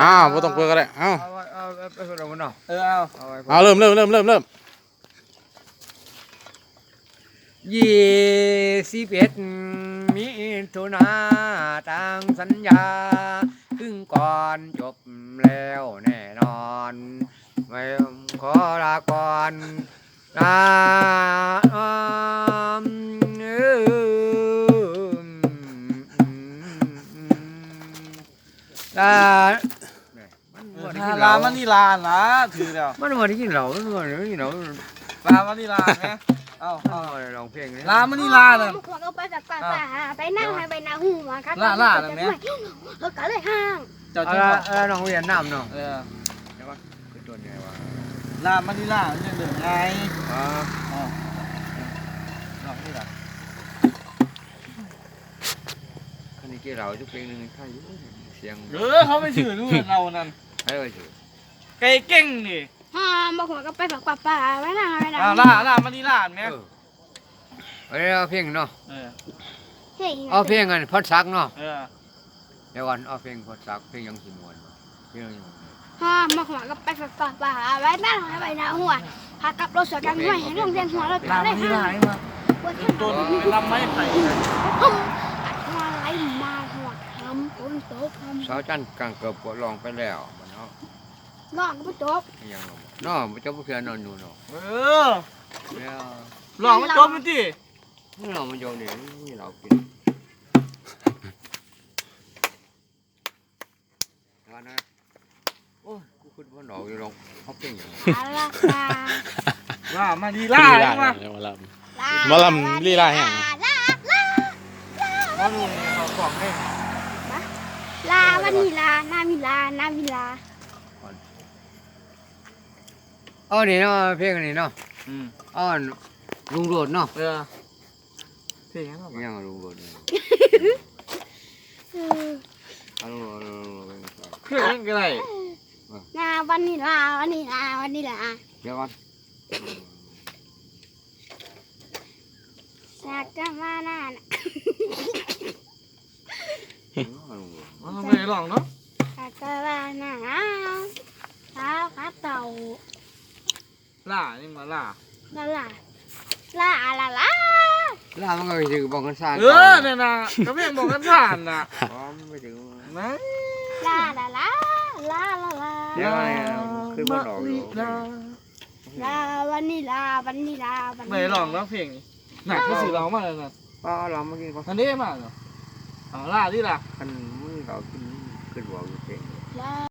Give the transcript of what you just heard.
อ้าวบ่ต้องเปิดก็ได้เอ้าเอาเอาเพิ่นเอาเนาเออเอาเอาเอาเริ่มเริ่มเริ่มเริ่มเริ่มยี่สิบเอ็ดมิถุนาตามสัญญาครึ่งก่อนจบแล้วแน่นอน ไม่ขอลาก่อนลา อืมลาเนี่ยมันบ่ได้ลาลามันนี่ลานะถือแล้วมันบ่ได้กินเหล้ามันบ่ได้กินเหล้าลามันนี่ลาไงเอาเอาเอาเอาลองเพลงนี้ลามันนี่ลาน่ะขวดเอาไปจากป่าป่าไปนั่งให้ไปนาหูมาครับล่าล่าน่ะแม่เออก็เลยห้างเจ้าจิ้งละบอกเอน้องเวียนน้ำเนาะเออเดี๋ยวก่อนคือตัวนี้วะลามันนี่ลามันจะเดินไงอ่าอ๋อลองนี่ล่ะคันนี้กี่เราจุกเพลงหนึ่งใครอยู่ เสียงเออเขาไม่ถือด้วยเรานั่นให้ไว้ถือไก่เก่งนี่ฮ่ามาขวดก็ไปจากป่าป่าไปนั่งให้ไปนาอ่าหูลาลามันนี่ลาแม่เออเอาเอาเพลงเนาะเออเฮ้ยเอาเพลงกันพอดซักเนาะเออเดี๋ยวก่อนเอาเพลงพอดซักเพลงยังสิมวนเพลงยังสิม่วนฮ่ามาขวดก็ไปจากป่าป่าไปนั่งให้ไปนาหัวพากับรถสวนกันด้วยให้ลงเรียนหัวแล้วลาก็เลมันยนี่ห้าลางมาปวดเป็นต้นเป็นลำไม้ไผ่มาไหลมาหัว ทำฝนตกทสาวจันทร์กลางเกือบกดลองไปแล้วมันเนาะำร้อนก็ไม่จบยังลงเนาะมันจะบ่เพื่อนนอนอยู่เนาะเออแล้วลองมันจบมันดินี่เรามันโยนนี่นี่เรากินว่านะโอ้ยกูขึ้นบนดอกอยู่ลองเขาเพลงอย่างนี้อาลาคาลามันนี่ลาลีใช่ลาไหมเนี่ยมาลำมาลำลีลาแห่งลาลา มาดูเขากล่องให้ ลาวันนี้ลานาวิลานาวิลาอ๋อนี่เนาะเพลงนี่เนาะอืมอ๋อลุงโรดเนาะเออเพลงนั้นหรอยังลุงโรดนี่เออเอาลุงโรดลุงโรดเพลงนั้นก็ได้นาวันนี้ลาวันนี้ลาวันนี้ลาเดี๋ยวก่อนสักจะมานานะ มัน ไม่ได้ลองเนาะสักจะมานาเท้าขาเต่าล่านี่มาล่าลาลาลาลาลาลามันก็ไปถึงบอกกันซ่าเออเนี่ยนะก็เพียงบอกกันผ่านนะอ๋อมันไปถึงนะลาลาลาลาลาลาเดี๋ยวอะไรอะขึ้นมาดอกอยู่ลาลาวันนี้ลาวันนี้ลาวันไม่นี้ได้ลองเนาะเพลงนี้หนักก็สิร้องมาเลยนะป้าเราเมื่อกี้ก็อันนี้มาเนา เอาล่าดิล่ะ คันมึงเอาขึ้นขึ้นบอกอยู่เก่ง ล่า